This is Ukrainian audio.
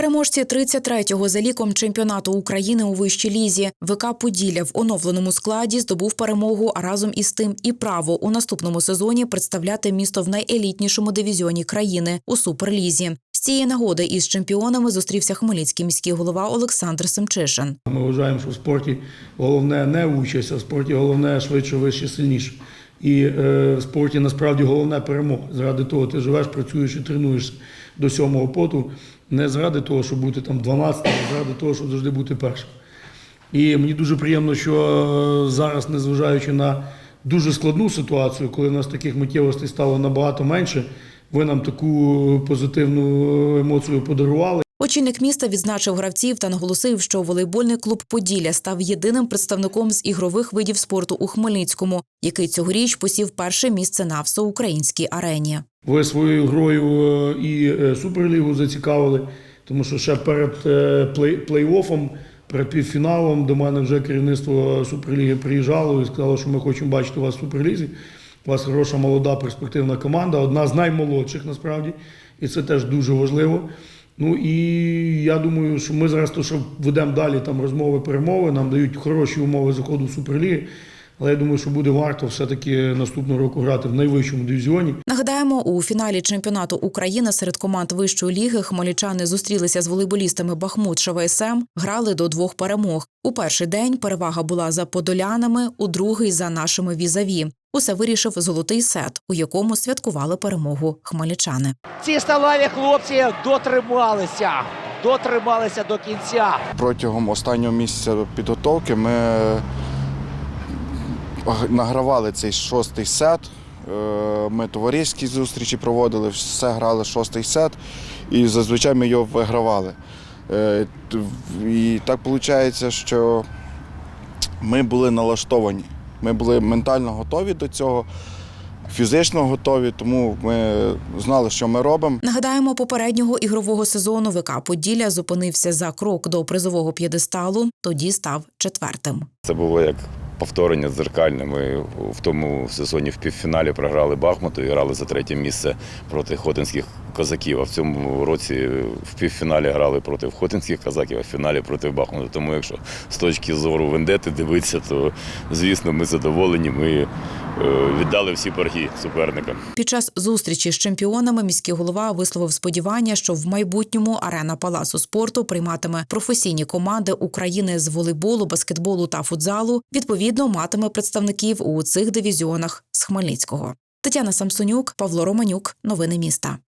Переможці 33-го за ліком чемпіонату України у вищій лізі ВК Поділля в оновленому складі здобув перемогу, а разом із тим і право у наступному сезоні представляти місто в найелітнішому дивізіоні країни у суперлізі. З цієї нагоди із чемпіонами зустрівся хмельницький міський голова Олександр Семчишин. Ми вважаємо, що в спорті головне не участь, а в спорті головне швидше, вище, сильніше. І е, в спорті насправді головне перемога. Заради того ти живеш, працюєш і тренуєшся до сьомого поту. Не заради того, щоб бути там 12, а заради того, щоб завжди бути першим. І мені дуже приємно, що е, зараз, незважаючи на дуже складну ситуацію, коли в нас таких миттєвостей стало набагато менше, ви нам таку позитивну емоцію подарували. Очільник міста відзначив гравців та наголосив, що волейбольний клуб Поділля став єдиним представником з ігрових видів спорту у Хмельницькому, який цьогоріч посів перше місце на всеукраїнській арені. Ви своєю грою е, і е, Суперлігу зацікавили, тому що ще перед е, плей- плей-оффом, перед півфіналом до мене вже керівництво Суперліги приїжджало і сказало, що ми хочемо бачити вас в Суперлізі. У вас хороша молода перспективна команда, одна з наймолодших насправді, і це теж дуже важливо. Ну і я думаю, що ми зараз то, що ведемо далі там розмови, перемови, нам дають хороші умови заходу в Суперліги. Але я думаю, що буде варто все-таки наступного року грати в найвищому дивізіоні. Нагадаємо, у фіналі чемпіонату України серед команд вищої ліги хмельничани зустрілися з волейболістами Бахмут ШВСМ, грали до двох перемог. У перший день перевага була за подолянами, у другий за нашими візаві. Усе вирішив золотий сет, у якому святкували перемогу хмельничани. Ці сталеві хлопці дотрималися, дотрималися до кінця. Протягом останнього місяця підготовки ми награвали цей шостий сет. Е, Ми товариські зустрічі проводили, все грали шостий сет, і зазвичай ми його вигравали. Е, І так виходить, що ми були налаштовані. Ми були ментально готові до цього, фізично готові, тому ми знали, що ми робимо. Нагадаємо, попереднього ігрового сезону ВК Поділля зупинився за крок до призового п'єдесталу, тоді став четвертим. Це було як повторення дзеркальне. Ми в тому сезоні в півфіналі програли Бахмуту і грали за третє місце проти хотинських козаків. А в цьому році в півфіналі грали проти хотинських козаків, а в фіналі проти Бахмуту. Тому якщо з точки зору вендети дивитися, то звісно ми задоволені. Ми е, віддали всі борги суперникам. Під час зустрічі з чемпіонами міський голова висловив сподівання, що в майбутньому арена палацу спорту прийматиме професійні команди України з волейболу, баскетболу та футзалу. Відповідно, матиме представників у цих дивізіонах з Хмельницького. Тетяна Самсонюк, Павло Романюк. Новини міста.